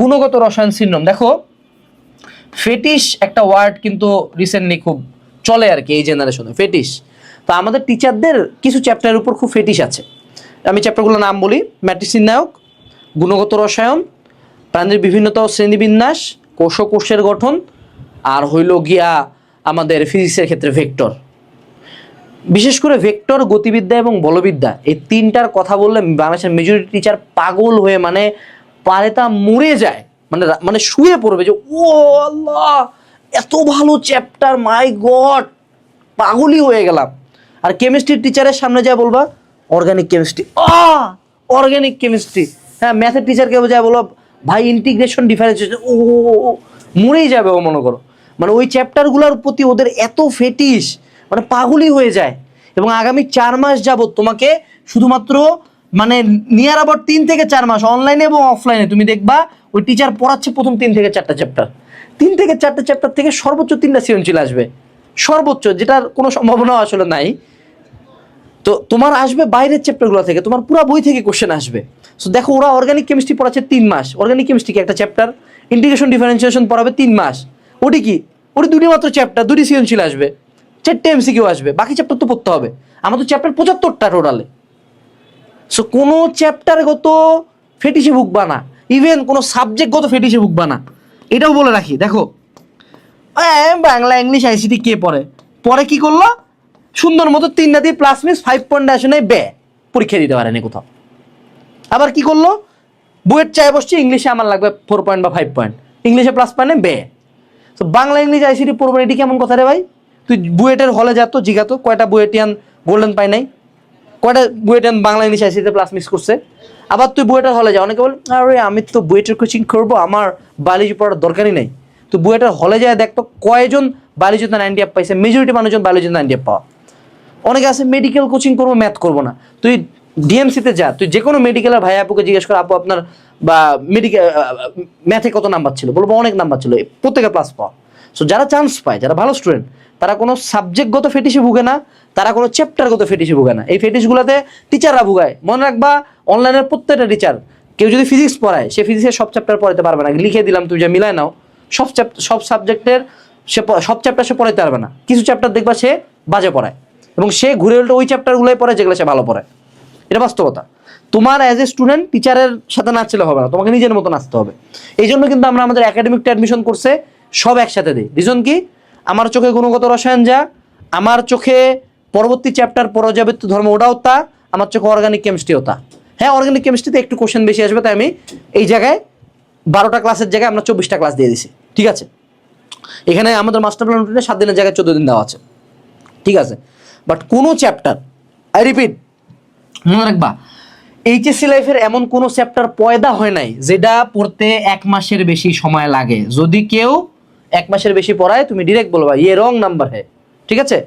গুণগত রসায়ন সিন্ড্রোম দেখো ফেটিস একটা ওয়ার্ড কিন্তু রিসেন্টলি খুব চলে আর কি এই জেনারেশনে ফেটিস তো আমাদের টিচারদের কিছু চ্যাপ্টারের উপর খুব ফেটিস আছে। আমি চ্যাপ্টারগুলোর নাম বলি, ম্যাট্রিক্স নায়ক গুণগত রসায়ন, প্রাণীর বিভিন্নতা শ্রেণীবিন্যাস কোষ ও কোষের গঠন, আর হইল গিয়া আমাদের ফিজিক্সের ক্ষেত্রে ভেক্টর বিশেষ করে ভেক্টর গতিবিদ্যা এবং বলবিদ্যা, এই তিনটার কথা বললে বাংলাদেশের মেজরিটি টিচার পাগল হয়ে মানে পারেতা মরে যায়। মানে মানে শুয়ে পড়বে যে, ও আল্লাহ, এত ভালো চ্যাপ্টার মাই গড পাগলই হয়ে গেলাম। আর কেমিস্ট্রির টিচারের সামনে যা বলবা অর্গানিক কেমিস্ট্রি আ অর্গানিক কেমিস্ট্রি হ্যাঁ ম্যাথের টিচারকে যা বলব ভাই ইন্টিগ্রেশন ডিফারেন্সিয়েশন ও মরেই যাবে ও, মনে করো। মানে ওই চ্যাপ্টারগুলোর প্রতি ওদের এত ফেটিস মানে পাগলই হয়ে যায়। এবং আগামী চার মাস যাবত তোমাকে শুধুমাত্র মানে নিয়ার আবার তিন থেকে চার মাস অনলাইনে এবং অফলাইনে তুমি দেখবা, ওই টিচার পড়াচ্ছে প্রথম তিন থেকে চারটা চ্যাপ্টার তিন থেকে চারটা চ্যাপ্টার থেকে সর্বোচ্চ তিনটা সৃজনশীল আসবে। সর্বোচ্চ, যেটার কোনো সম্ভাবনা আসলে নাই। তো তোমার আসবে বাইরের চ্যাপ্টারগুলো থেকে, তোমার পুরো বই থেকে কোশ্চেন আসবে। সো দেখো, ওরা অর্গানিক কেমিস্ট্রি পড়াচ্ছে তিন মাস। অর্গানিক কেমিস্ট্রিকে একটা চ্যাপ্টার ইন্টিগ্রেশন ডিফারেন্সিয়েশন পড়াবে তিন মাস। ওটি কি? ওটি দুটি মাত্র চ্যাপ্টার দুটি সৃজনশীল আসবে। চারটে এমসিকিউ আসবে। বাকি চ্যাপ্টার তো পড়তে হবে। আমার তো চ্যাপ্টার পঁচাত্তরটা টোটালে সো কোনো চ্যাপ্টারগত ফেটিসে ভুগবা না ইভেন কোনো সাবজেক্টগত ফেটিসে ভুগবা না এটাও বলে রাখি, দেখো। বাংলা, ইংলিশ, আইসিটি কে পড়ে? পরে কি করল? সুন্দর মতো তিনটা দিয়ে প্লাস মিস ফাইভ পয়েন্ট আসনে বে, পরীক্ষা দিতে পারেনি কোথাও। আবার কি করল? বুয়েট চায় বসছে, ইংলিশে আমার লাগবে ফোর পয়েন্ট বা ফাইভ পয়েন্ট ইংলিশে প্লাস পয়েন্টে বে। তো বাংলা, ইংলিশ, আইসিটি পড়ব এটি কেমন কথা রে ভাই? তুই বুয়েটের হলে যাতো জিগাতো কয়টা বুয়েটিয়ান গোল্ডেন পাই নাই? কয়টা বুয়েটের বাংলা ইংলিশ আইসিতে প্লাস মিস করছে? আবার তুই বুয়েটার হলে যা, অনেকে বল, আরে, আমি তো বুয়েটের কোচিং করব, আমার বায়োলজি পড়ার দরকারই নেই। তো বুয়েটার হলে যায় দেখতো কয়জন বায়োলজিতে নাইনটি আপ পাইছে মেজরিটি মানুষজন বায়োলজিতে নাইনটি আপ পাওয়া। অনেকে আছে মেডিকেল কোচিং করব ম্যাথ করব না। তুই ডিএমসিতে যা, তুই যে কোনো মেডিকেলের ভাই আপুকে জিজ্ঞেস কর, আপু, আপনার বা মেডিকেল ম্যাথে কত নাম্বার ছিল? বলব, অনেক নাম্বার ছিল প্রত্যেকে প্লাস পাওয়া। সো যারা চান্স পায়, যারা ভালো স্টুডেন্ট তারা কোনো সাবজেক্টগত ফেটিসে ভুগে না, তারা কোনো চ্যাপ্টারগত ফেটিসে ভুগে না। এই ফেটিসগুলোতে টিচাররা ভুগায়। মনে রাখবা অনলাইনের প্রত্যেকটা টিচার কেউ যদি ফিজিক্স পড়ায়, সে ফিজিক্সের সব চ্যাপ্টার পড়াতে পারবে না। লিখে দিলাম তুই যা মিলায় নাও, সব চ্যাপ্টার সব সাবজেক্টের সে সব চ্যাপ্টার সে পড়াতে পারবে না। কিছু চ্যাপ্টার দেখবা সে বাজে পড়ায় এবং সে ঘুরে উল্টে ওই চ্যাপ্টারগুলোই পড়ে যেগুলো সে ভালো পড়ায়। এটা বাস্তবতা। তোমার অ্যাজ এ স্টুডেন্ট টিচারের সাথে নাচলে হবে না। তোমাকে নিজের মতো নাচতে হবে। এই জন্য কিন্তু আমরা আমাদের একাডেমিকটা অ্যাডমিশন করছে সব একসাথে দিই। রিজন কি? আমার চোখে গুণগত রসায়ন যা, আমার চোখে পরবর্তী চ্যাপ্টার পর্যাবৃত্ত ধর্ম ওটাও তা, আমার চোখে অর্গানিক কেমিস্ট্রিও তা। হ্যাঁ অর্গানিক কেমিস্ট্রিতে একটু কোশ্চেন বেশি আসবে, তাই আমি এই জায়গায় বারোটা ক্লাসের জায়গায় আমরা চব্বিশটা ক্লাস দিয়ে দিছি। ঠিক আছে? এখানে আমাদের মাস্টার প্ল্যান রুটিনে সাত দিনের জায়গায় চোদ্দ দিন দেওয়া আছে। ঠিক আছে? বাট কোনো চ্যাপ্টার আই রিপিট মনে রাখবা এইচএসসি লাইফের এমন কোনো চ্যাপ্টার পয়দা হয় নাই, যেটা পড়তে এক মাসের বেশি সময় লাগে। যদি কেউ এক মাসের বেশি পড়ায় তুমি ডিরেক্ট বলবা ইয়ে রং নাম্বার হ্যাঁ ঠিক আছে?